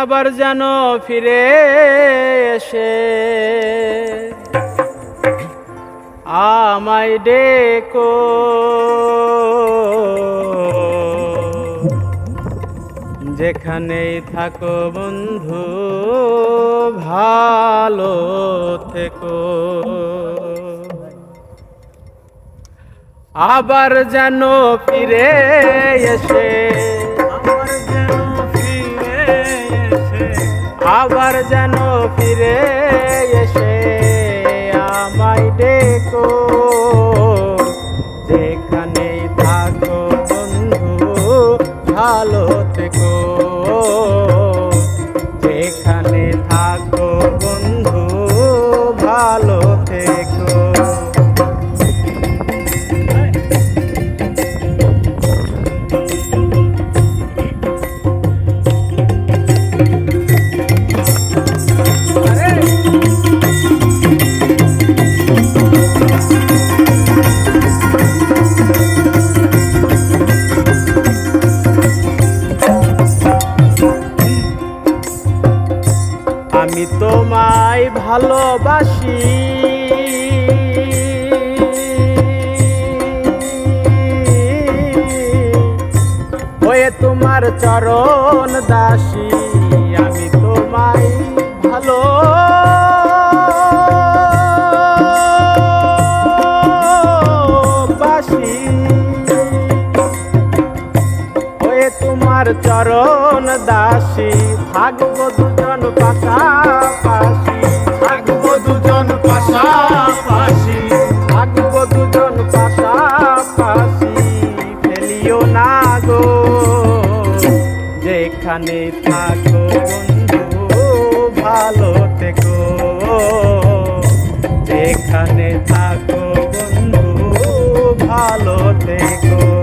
আবার যেন ফিরে এসে। আমায় ডেকো। যেখানেই থাকো বন্ধু, ভালো থেকো। আবার যেন ফিরে এসে। আবার যেন ফিরে এসে আমায় ডেকো। যেখানেই থাকো বন্ধু ভালো আমি তোমায় ভালোবাসি। হয়ে তোমার চরণ দাসী আমি তোমায় ভালো তোমার চরণ দাসী থাকব দুজন পাশাপাশি। থাকব দুজন পাশাপাশি। থাকব দুজন পাশাপাশি। ফেলিও না গো যেখানে থাকো বন্ধু ভালো থেকো। যেখানে থাকো বন্ধু ভালো থেকো।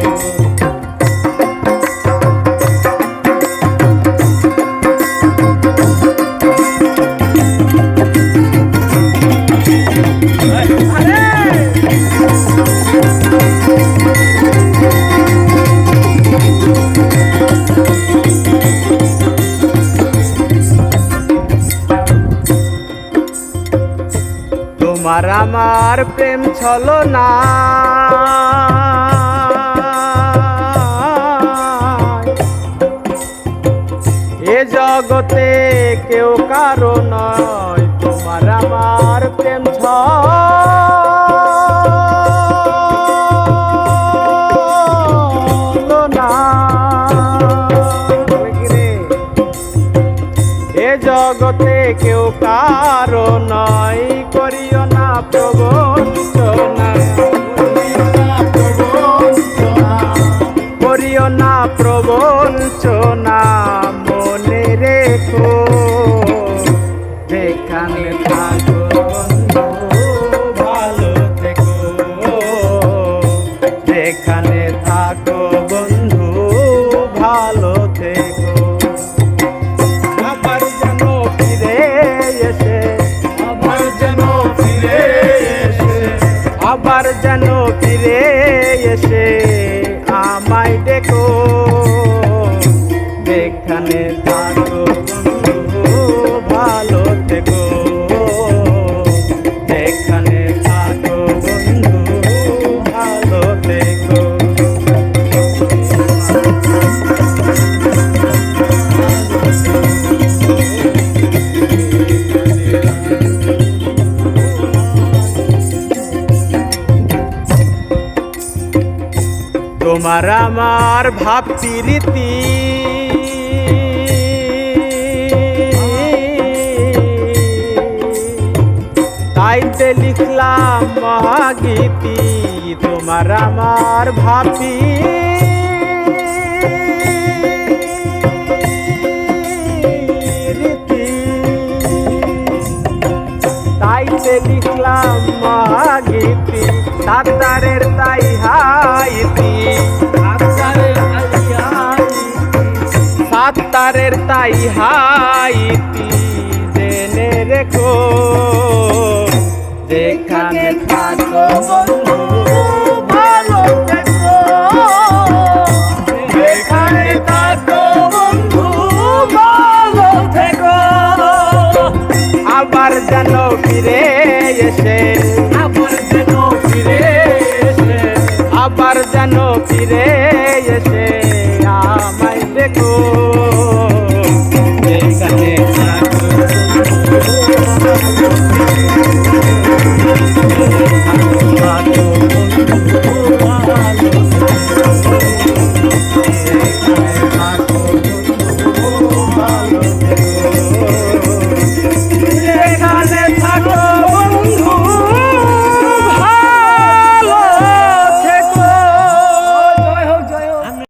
আমার প্রেম ছলো না। এ জগতে কেউ কারও নয় তোমার আমার জগতে কেউ কারও নয়, করিও না প্রবঞ্চনা করিও না প্রবঞ্চনা মনে রেখো, যেখানে থাকো ভালো থেকো। যেন ফিরে এসে আমায় দেখো যেখানে থাকো বন্ধু। তোমার আমার ভাব প্রীতি। তাইতে লিখলাম মহাগীতি, তোমার আমার ভাবি তাইতে লিখলাম মহাগীতি সাতারের তাই সাতারের তাই হাইতি জেনে রেখো। যেখানে থাকো বন্ধু আবার যেন ফিরে এসে। আবার যেন ফিরে এসে। আবার যেন ফিরে